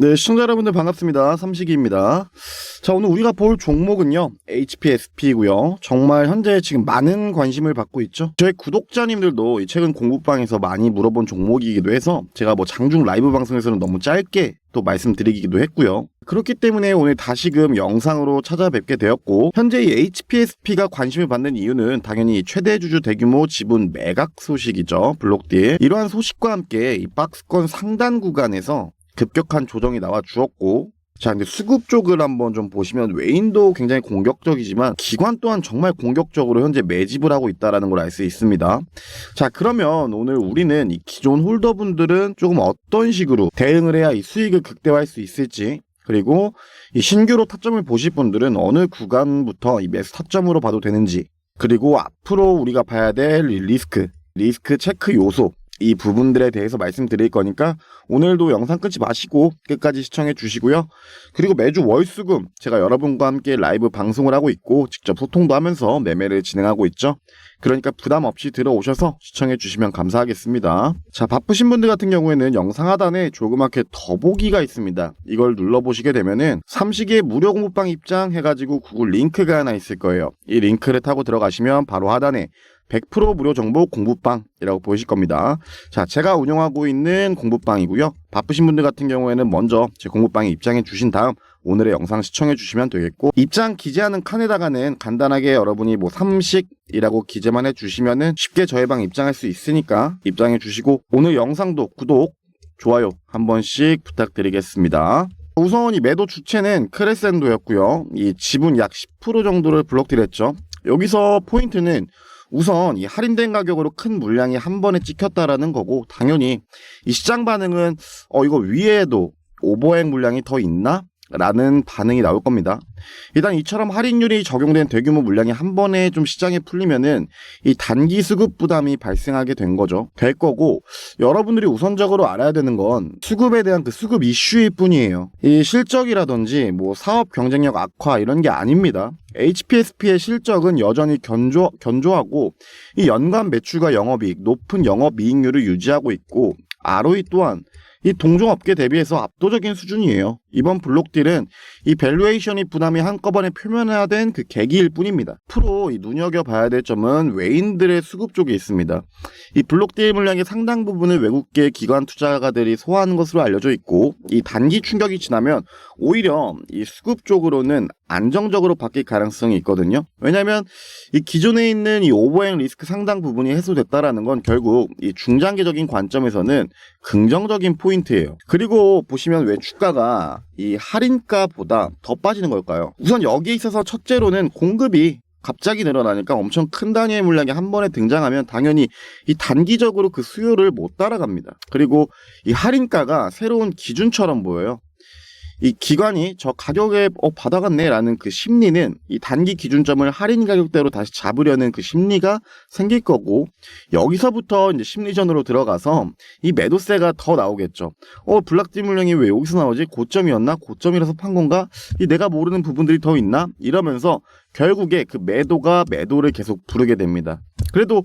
네, 시청자 여러분들 반갑습니다. 삼식이입니다. 자, 오늘 우리가 볼 종목은요, HPSP이고요. 정말 현재 지금 많은 관심을 받고 있죠. 저희 구독자님들도 이 최근 공부방에서 많이 물어본 종목이기도 해서 제가 뭐 장중 라이브 방송에서는 너무 짧게 또 말씀드리기도 했고요. 그렇기 때문에 오늘 다시금 영상으로 찾아뵙게 되었고 현재 이 HPSP가 관심을 받는 이유는 당연히 최대 주주 대규모 지분 매각 소식이죠. 블록딜. 이러한 소식과 함께 이 박스권 상단 구간에서 급격한 조정이 나와 주었고 자, 근데 수급 쪽을 한번 좀 보시면 외인도 굉장히 공격적이지만 기관 또한 정말 공격적으로 현재 매집을 하고 있다라는 걸 알 수 있습니다. 자, 그러면 오늘 우리는 이 기존 홀더분들은 조금 어떤 식으로 대응을 해야 이 수익을 극대화할 수 있을지 그리고 이 신규로 타점을 보실 분들은 어느 구간부터 이 매수 타점으로 봐도 되는지 그리고 앞으로 우리가 봐야 될 리스크, 리스크 체크 요소 이 부분들에 대해서 말씀드릴 거니까 오늘도 영상 끊지 마시고 끝까지 시청해 주시고요. 그리고 매주 월수금 제가 여러분과 함께 라이브 방송을 하고 있고 직접 소통도 하면서 매매를 진행하고 있죠. 그러니까 부담 없이 들어오셔서 시청해 주시면 감사하겠습니다. 자, 바쁘신 분들 같은 경우에는 영상 하단에 조그맣게 더보기가 있습니다. 이걸 눌러보시게 되면은 삼식의 무료 공부방 입장 해가지고 구글 링크가 하나 있을 거예요. 이 링크를 타고 들어가시면 바로 하단에 100% 무료 정보 공부방이라고 보이실 겁니다. 자, 제가 운영하고 있는 공부방이고요. 바쁘신 분들 같은 경우에는 먼저 제 공부방에 입장해 주신 다음 오늘의 영상 시청해 주시면 되겠고 입장 기재하는 칸에다가는 간단하게 여러분이 뭐 삼식이라고 기재만 해 주시면은 쉽게 저희 방 입장할 수 있으니까 입장해 주시고 오늘 영상도 구독, 좋아요 한 번씩 부탁드리겠습니다. 우선 이 매도 주체는 크레센도였고요. 이 지분 약 10% 정도를 블록딜했죠. 여기서 포인트는 우선 이 할인된 가격으로 큰 물량이 한 번에 찍혔다라는 거고 당연히 이 시장 반응은 어 이거 위에도 오버행 물량이 더 있나? 라는 반응이 나올 겁니다. 일단 이처럼 할인율이 적용된 대규모 물량이 한 번에 좀 시장에 풀리면은 이 단기 수급 부담이 발생하게 된 거죠. 될 거고 여러분들이 우선적으로 알아야 되는 건 수급에 대한 그 수급 이슈일 뿐이에요. 이 실적이라든지 뭐 사업 경쟁력 악화 이런 게 아닙니다. HPSP의 실적은 여전히 견조, 견조하고 이 연간 매출과 영업이익, 높은 영업이익률을 유지하고 있고 ROE 또한 이 동종업계 대비해서 압도적인 수준이에요. 이번 블록딜은 이 밸류에이션이 부담이 한꺼번에 표면화된 그 계기일 뿐입니다. 프로 이 눈여겨봐야 될 점은 외인들의 수급 쪽에 있습니다. 이 블록딜 물량의 상당 부분을 외국계 기관 투자가들이 소화하는 것으로 알려져 있고 이 단기 충격이 지나면 오히려 이 수급 쪽으로는 안정적으로 바뀔 가능성이 있거든요. 왜냐하면 이 기존에 있는 이 오버행 리스크 상당 부분이 해소됐다라는 건 결국 이 중장기적인 관점에서는 긍정적인 포인트예요. 그리고 보시면 왜 주가가 이 할인가보다 더 빠지는 걸까요? 우선 여기에 있어서 첫째로는 공급이 갑자기 늘어나니까 엄청 큰 단위의 물량이 한 번에 등장하면 당연히 이 단기적으로 그 수요를 못 따라갑니다. 그리고 이 할인가가 새로운 기준처럼 보여요. 이 기관이 저 가격에 어, 받아갔네라는 그 심리는 이 단기 기준점을 할인 가격대로 다시 잡으려는 그 심리가 생길 거고 여기서부터 이제 심리전으로 들어가서 이 매도세가 더 나오겠죠. 어 블락디 물량이 왜 여기서 나오지? 고점이었나? 고점이라서 판 건가? 이 내가 모르는 부분들이 더 있나? 이러면서 결국에 그 매도가 매도를 계속 부르게 됩니다. 그래도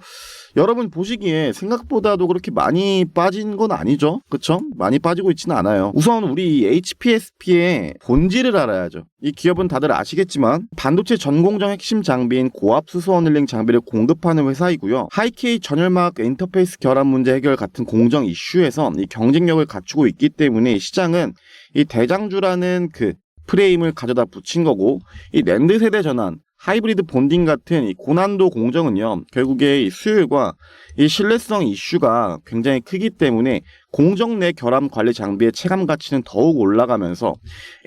여러분 보시기에 생각보다도 그렇게 많이 빠진 건 아니죠. 그쵸? 많이 빠지고 있지는 않아요. 우선 우리 HPSP의 본질을 알아야죠. 이 기업은 다들 아시겠지만 반도체 전공정 핵심 장비인 고압 수소 어닐링 장비를 공급하는 회사이고요. 하이케이 전열막 인터페이스 결함 문제 해결 같은 공정 이슈에서 이 경쟁력을 갖추고 있기 때문에 시장은 이 대장주라는 그 프레임을 가져다 붙인 거고 이 랜드 세대 전환 하이브리드 본딩 같은 이 고난도 공정은요, 결국에 이 수요일과 이 신뢰성 이슈가 굉장히 크기 때문에 공정 내 결함 관리 장비의 체감 가치는 더욱 올라가면서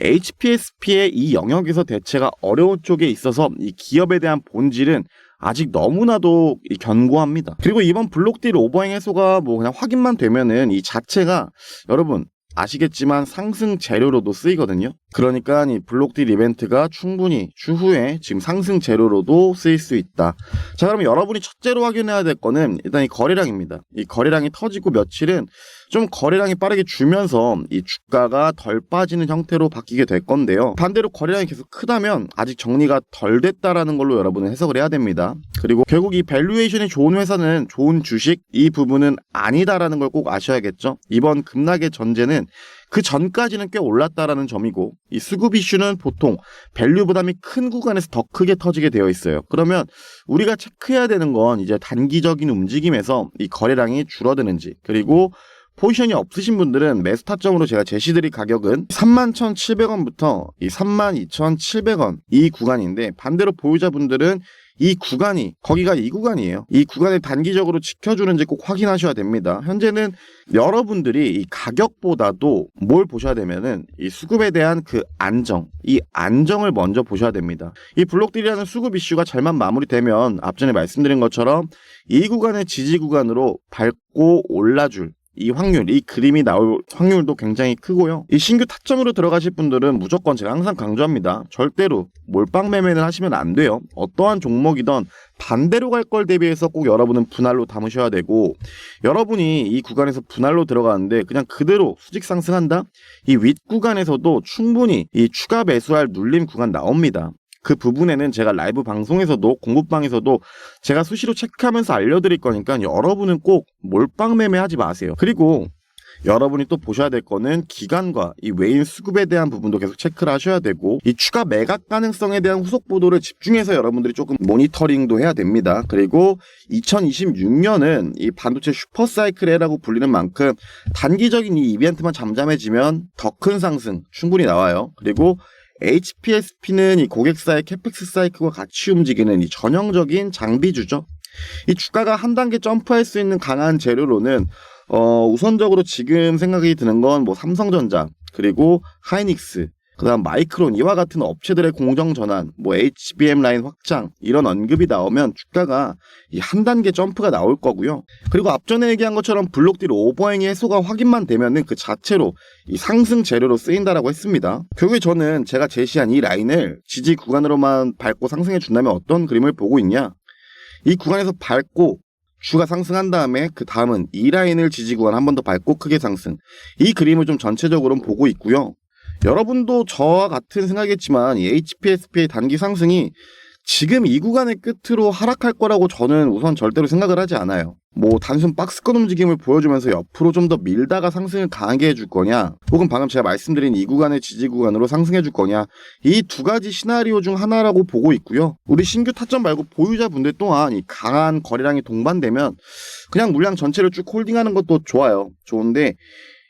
HPSP의 이 영역에서 대체가 어려운 쪽에 있어서 이 기업에 대한 본질은 아직 너무나도 이 견고합니다. 그리고 이번 블록 딜 오버행 해소가 뭐 그냥 확인만 되면은 이 자체가 여러분 아시겠지만 상승 재료로도 쓰이거든요. 그러니까 이 블록딜 이벤트가 충분히 추후에 지금 상승 재료로도 쓰일 수 있다. 자, 그럼 여러분이 첫째로 확인해야 될 거는 일단 이 거래량입니다. 이 거래량이 터지고 며칠은 좀 거래량이 빠르게 줄면서 이 주가가 덜 빠지는 형태로 바뀌게 될 건데요. 반대로 거래량이 계속 크다면 아직 정리가 덜 됐다라는 걸로 여러분은 해석을 해야 됩니다. 그리고 결국 이 밸류에이션이 좋은 회사는 좋은 주식 이 부분은 아니다라는 걸 꼭 아셔야겠죠. 이번 급락의 전제는 그 전까지는 꽤 올랐다라는 점이고 이 수급 이슈는 보통 밸류 부담이 큰 구간에서 더 크게 터지게 되어 있어요. 그러면 우리가 체크해야 되는 건 이제 단기적인 움직임에서 이 거래량이 줄어드는지 그리고 포지션이 없으신 분들은 매수 타점으로 제가 제시드릴 가격은 31,700원부터 이 32,700원 이 구간인데 반대로 보유자분들은 이 구간이 거기가 이 구간이에요. 이 구간을 단기적으로 지켜주는지 꼭 확인하셔야 됩니다. 현재는 여러분들이 이 가격보다도 뭘 보셔야 되면은 이 수급에 대한 그 안정, 이 안정을 먼저 보셔야 됩니다. 이 블록딜이라는 수급 이슈가 잘만 마무리되면 앞전에 말씀드린 것처럼 이 구간의 지지 구간으로 밟고 올라줄 이 확률, 이 그림이 나올 확률도 굉장히 크고요. 이 신규 타점으로 들어가실 분들은 무조건 제가 항상 강조합니다. 절대로 몰빵 매매는 하시면 안 돼요. 어떠한 종목이든 반대로 갈 걸 대비해서 꼭 여러분은 분할로 담으셔야 되고 여러분이 이 구간에서 분할로 들어가는데 그냥 그대로 수직 상승한다? 이 윗 구간에서도 충분히 이 추가 매수할 눌림 구간 나옵니다. 그 부분에는 제가 라이브 방송에서도 공부방에서도 제가 수시로 체크하면서 알려드릴 거니까 여러분은 꼭 몰빵 매매하지 마세요. 그리고 여러분이 또 보셔야 될 거는 기간과 이 외인 수급에 대한 부분도 계속 체크를 하셔야 되고 이 추가 매각 가능성에 대한 후속 보도를 집중해서 여러분들이 조금 모니터링도 해야 됩니다. 그리고 2026년은 이 반도체 슈퍼 사이클이라고 불리는 만큼 단기적인 이 이벤트만 잠잠해지면 더 큰 상승 충분히 나와요. 그리고 HPSP는 이 고객사의 캐펙스 사이클과 같이 움직이는 이 전형적인 장비주죠. 이 주가가 한 단계 점프할 수 있는 강한 재료로는 어, 우선적으로 지금 생각이 드는 건 뭐 삼성전자 그리고 하이닉스 그다음 마이크론 이와 같은 업체들의 공정 전환, 뭐 HBM 라인 확장 이런 언급이 나오면 주가가 이한 단계 점프가 나올 거고요. 그리고 앞전에 얘기한 것처럼 블록딜 오버행의 해소가 확인만 되면은 그 자체로 이 상승 재료로 쓰인다라고 했습니다. 결국에 저는 제가 제시한 이 라인을 지지 구간으로만 밟고 상승해 준다면 어떤 그림을 보고 있냐? 이 구간에서 밟고 주가 상승한 다음에 그 다음은 이 라인을 지지 구간 한 번 더 밟고 크게 상승. 이 그림을 좀 전체적으로 보고 있고요. 여러분도 저와 같은 생각이겠지만 이 HPSP의 단기 상승이 지금 이 구간의 끝으로 하락할 거라고 저는 우선 절대로 생각을 하지 않아요. 뭐 단순 박스권 움직임을 보여주면서 옆으로 좀 더 밀다가 상승을 강하게 해줄 거냐 혹은 방금 제가 말씀드린 이 구간의 지지 구간으로 상승해 줄 거냐 이 두 가지 시나리오 중 하나라고 보고 있고요. 우리 신규 타점 말고 보유자분들 또한 이 강한 거래량이 동반되면 그냥 물량 전체를 쭉 홀딩하는 것도 좋아요. 좋은데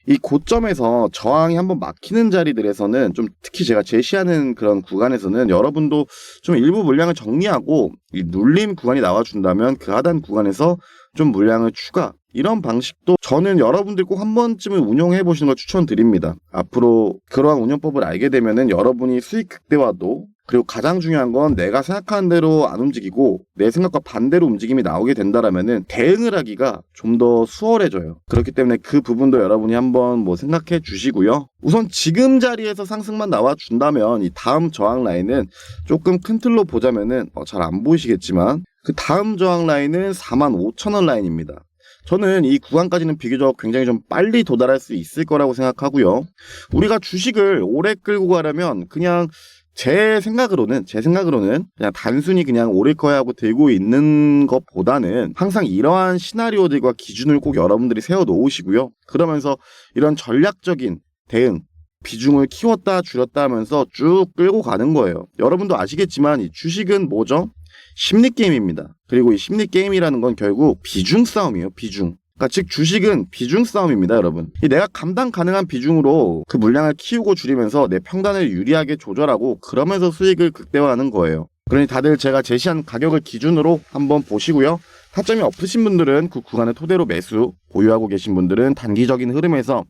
이 고점에서 저항이 한번 막히는 자리들에서는 좀 특히 제가 제시하는 그런 구간에서는 여러분도 좀 일부 물량을 정리하고 이 눌림 구간이 나와준다면 그 하단 구간에서 좀 물량을 추가 이런 방식도 저는 여러분들 꼭 한 번쯤은 운영해 보시는 걸 추천드립니다. 앞으로 그러한 운영법을 알게 되면은 여러분이 수익 극대화도 그리고 가장 중요한 건 내가 생각하는 대로 안 움직이고 내 생각과 반대로 움직임이 나오게 된다라면은 대응을 하기가 좀 더 수월해져요. 그렇기 때문에 그 부분도 여러분이 한번 뭐 생각해 주시고요. 우선 지금 자리에서 상승만 나와 준다면 이 다음 저항 라인은 조금 큰 틀로 보자면은 어, 잘안 보이시겠지만 그 다음 저항 라인은 45,000원 라인입니다. 저는 이 구간까지는 비교적 굉장히 좀 빨리 도달할 수 있을 거라고 생각하고요. 우리가 주식을 오래 끌고 가려면 그냥 제 생각으로는 제 생각으로는 그냥 단순히 그냥 오를 거야 하고 들고 있는 것보다는 항상 이러한 시나리오들과 기준을 꼭 여러분들이 세워 놓으시고요. 그러면서 이런 전략적인 대응 비중을 키웠다 줄였다 하면서 쭉 끌고 가는 거예요. 여러분도 아시겠지만 이 주식은 뭐죠? 심리 게임입니다. 그리고 이 심리 게임이라는 건 결국 비중 싸움이에요. 비중. 그러니까 즉 주식은 비중 싸움입니다, 여러분. 이 내가 감당 가능한 비중으로 그 물량을 키우고 줄이면서 내 평단을 유리하게 조절하고 그러면서 수익을 극대화하는 거예요. 그러니 다들 제가 제시한 가격을 기준으로 한번 보시고요. 타점이 없으신 분들은 그 구간을 토대로 매수, 보유하고 계신 분들은 단기적인 흐름에서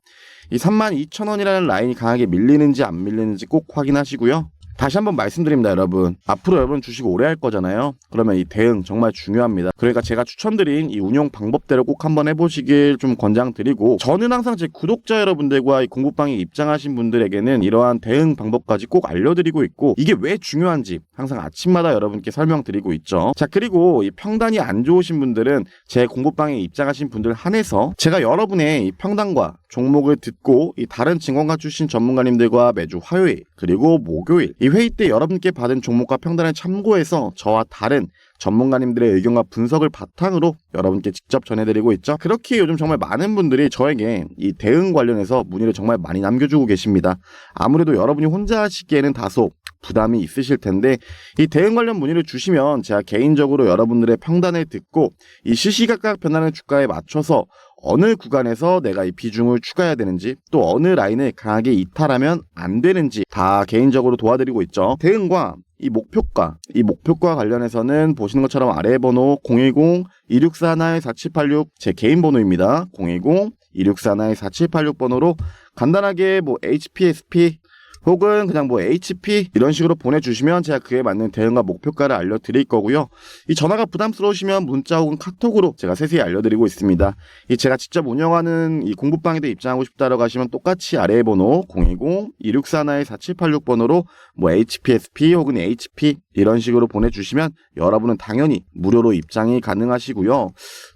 이 32,000원이라는 라인이 강하게 밀리는지 안 밀리는지 꼭 확인하시고요. 다시 한번 말씀드립니다, 여러분. 앞으로 여러분 주식 오래 할 거잖아요. 그러면 이 대응 정말 중요합니다. 그러니까 제가 추천드린 이 운용 방법대로 꼭 한번 해보시길 좀 권장드리고 저는 항상 제 구독자 여러분들과 이 공부방에 입장하신 분들에게는 이러한 대응 방법까지 꼭 알려드리고 있고 이게 왜 중요한지 항상 아침마다 여러분께 설명드리고 있죠. 자 그리고 이 평단이 안 좋으신 분들은 제 공부방에 입장하신 분들 한해서 제가 여러분의 이 평단과 종목을 듣고 이 다른 증권가 출신 전문가님들과 매주 화요일 그리고 목요일 이 회의 때 여러분께 받은 종목과 평단을 참고해서 저와 다른 전문가님들의 의견과 분석을 바탕으로 여러분께 직접 전해드리고 있죠. 그렇게 요즘 정말 많은 분들이 저에게 이 대응 관련해서 문의를 정말 많이 남겨주고 계십니다. 아무래도 여러분이 혼자 하시기에는 다소 부담이 있으실 텐데 이 대응 관련 문의를 주시면 제가 개인적으로 여러분들의 평단을 듣고 이 시시각각 변하는 주가에 맞춰서 어느 구간에서 내가 이 비중을 추가해야 되는지 또 어느 라인을 강하게 이탈하면 안 되는지 다 개인적으로 도와드리고 있죠. 대응과 이 목표가, 이 목표가 관련해서는 보시는 것처럼 아래 번호 010-2641-4786 제 개인 번호입니다. 010-2641-4786 번호로 간단하게 뭐 HPSP 혹은 그냥 뭐 HP 이런 식으로 보내주시면 제가 그에 맞는 대응과 목표가를 알려드릴 거고요. 이 전화가 부담스러우시면 문자 혹은 카톡으로 제가 세세히 알려드리고 있습니다. 이 제가 직접 운영하는 이 공부방에도 입장하고 싶다라고 하시면 똑같이 아래 번호 010-2641-4786 번호로 뭐 HPSP 혹은 HP 이런 식으로 보내주시면 여러분은 당연히 무료로 입장이 가능하시고요.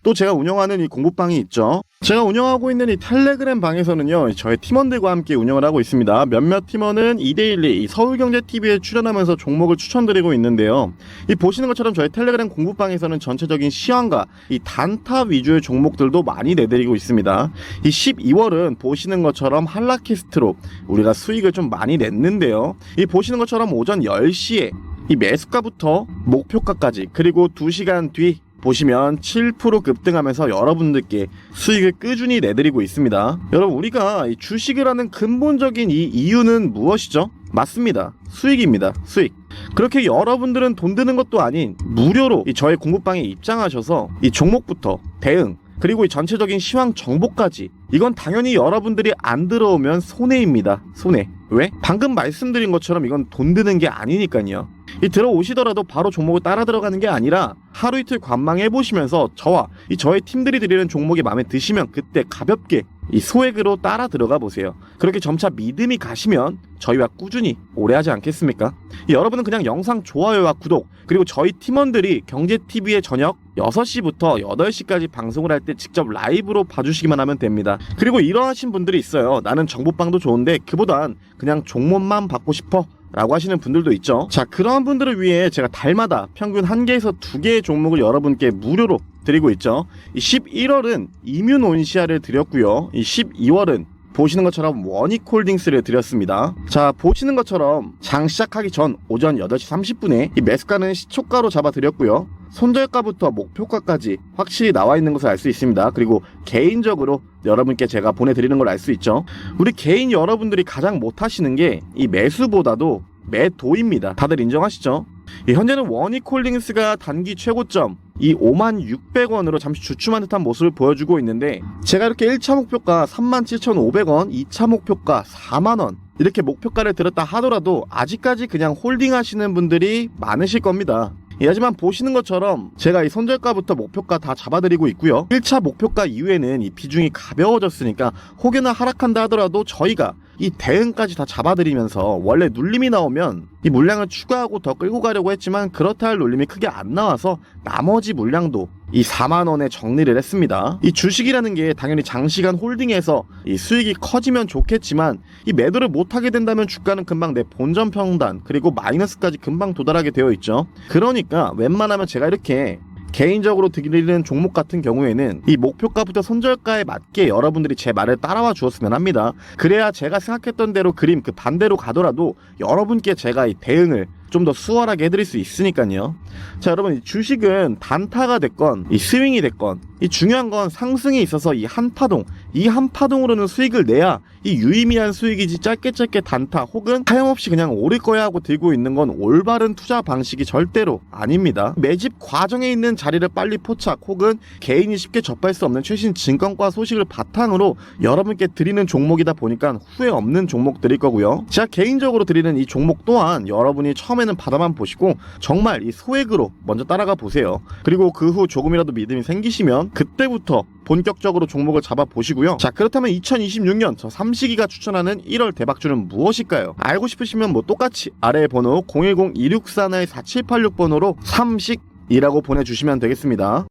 또 제가 운영하는 이 공부방이 있죠. 제가 운영하고 있는 이 텔레그램 방에서는요, 저의 팀원들과 함께 운영을 하고 있습니다. 몇몇 팀원은 2대1리 이 서울경제TV에 출연하면서 종목을 추천드리고 있는데요. 이 보시는 것처럼 저희 텔레그램 공부방에서는 전체적인 시황과 이 단타 위주의 종목들도 많이 내드리고 있습니다. 이 12월은 보시는 것처럼 한라키스트로 우리가 수익을 좀 많이 냈는데요. 이 보시는 것처럼 오전 10시에 이 매수가부터 목표가까지 그리고 2시간 뒤 보시면 7% 급등하면서 여러분들께 수익을 꾸준히 내드리고 있습니다. 여러분 우리가 이 주식을 하는 근본적인 이 이유는 무엇이죠? 맞습니다. 수익입니다. 수익. 그렇게 여러분들은 돈 드는 것도 아닌 무료로 이 저의 공부방에 입장하셔서 이 종목부터 대응 그리고 이 전체적인 시황 정보까지 이건 당연히 여러분들이 안 들어오면 손해입니다. 손해. 왜? 방금 말씀드린 것처럼 이건 돈 드는 게 아니니까요. 이 들어오시더라도 바로 종목을 따라 들어가는 게 아니라 하루 이틀 관망해 보시면서 저와 이 저의 팀들이 드리는 종목이 마음에 드시면 그때 가볍게 이 소액으로 따라 들어가 보세요. 그렇게 점차 믿음이 가시면 저희와 꾸준히 오래 하지 않겠습니까? 이 여러분은 그냥 영상 좋아요와 구독 그리고 저희 팀원들이 경제TV의 저녁 6시부터 8시까지 방송을 할 때 직접 라이브로 봐주시기만 하면 됩니다. 그리고 이러하신 분들이 있어요. 나는 정보방도 좋은데 그보단 그냥 종목만 받고 싶어. 라고 하시는 분들도 있죠. 자, 그러한 분들을 위해 제가 달마다 평균 한 개에서 두 개의 종목을 여러분께 무료로 드리고 있죠. 이 11월은 이뮨 온시아를 드렸고요. 이 12월은 보시는 것처럼 원익홀딩스를 드렸습니다. 자, 보시는 것처럼 장 시작하기 전 오전 8시 30분에 이 매수가는 시초가로 잡아 드렸고요. 손절가부터 목표가까지 확실히 나와 있는 것을 알 수 있습니다. 그리고 개인적으로 여러분께 제가 보내드리는 걸 알 수 있죠. 우리 개인 여러분들이 가장 못하시는 게 이 매수보다도 매도입니다. 다들 인정하시죠? 이 현재는 원익홀딩스가 단기 최고점 이 5만 600원으로 잠시 주춤한 듯한 모습을 보여주고 있는데 제가 이렇게 1차 목표가 3만 7,500원, 2차 목표가 4만원 이렇게 목표가를 들었다 하더라도 아직까지 그냥 홀딩 하시는 분들이 많으실 겁니다. 예, 하지만 보시는 것처럼 제가 이 손절가부터 목표가 다 잡아드리고 있고요. 1차 목표가 이후에는 이 비중이 가벼워졌으니까 혹여나 하락한다 하더라도 저희가 이 대응까지 다 잡아드리면서 원래 눌림이 나오면 이 물량을 추가하고 더 끌고 가려고 했지만 그렇다 할 눌림이 크게 안 나와서 나머지 물량도 이 4만 원에 정리를 했습니다. 이 주식이라는 게 당연히 장시간 홀딩해서 이 수익이 커지면 좋겠지만 이 매도를 못 하게 된다면 주가는 금방 내 본전 평단 그리고 마이너스까지 금방 도달하게 되어 있죠. 그러니까 웬만하면 제가 이렇게 개인적으로 드리는 종목 같은 경우에는 이 목표가부터 손절가에 맞게 여러분들이 제 말을 따라와 주었으면 합니다. 그래야 제가 생각했던 대로 그림 그 반대로 가더라도 여러분께 제가 이 대응을 좀더 수월하게 해드릴 수 있으니까요. 자, 여러분, 이 주식은 단타가 됐건, 이 스윙이 됐건, 이 중요한 건 상승에 있어서 이 한파동, 이 한파동으로는 수익을 내야 이 유의미한 수익이지 짧게 짧게 단타 혹은 하염없이 그냥 오를 거야 하고 들고 있는 건 올바른 투자 방식이 절대로 아닙니다. 매집 과정에 있는 자리를 빨리 포착 혹은 개인이 쉽게 접할 수 없는 최신 증권과 소식을 바탕으로 여러분께 드리는 종목이다 보니까 후회 없는 종목들일 거고요. 제가 개인적으로 드리는 이 종목 또한 여러분이 처음에는 받아만 보시고 정말 이 소액으로 먼저 따라가 보세요. 그리고 그 후 조금이라도 믿음이 생기시면 그때부터 본격적으로 종목을 잡아 보시고요. 자, 그렇다면 2026년 저 삼식이가 추천하는 1월 대박주는 무엇일까요? 알고 싶으시면 뭐 똑같이 아래 번호 010-2641-4786번호로 삼식 이라고 보내주시면 되겠습니다.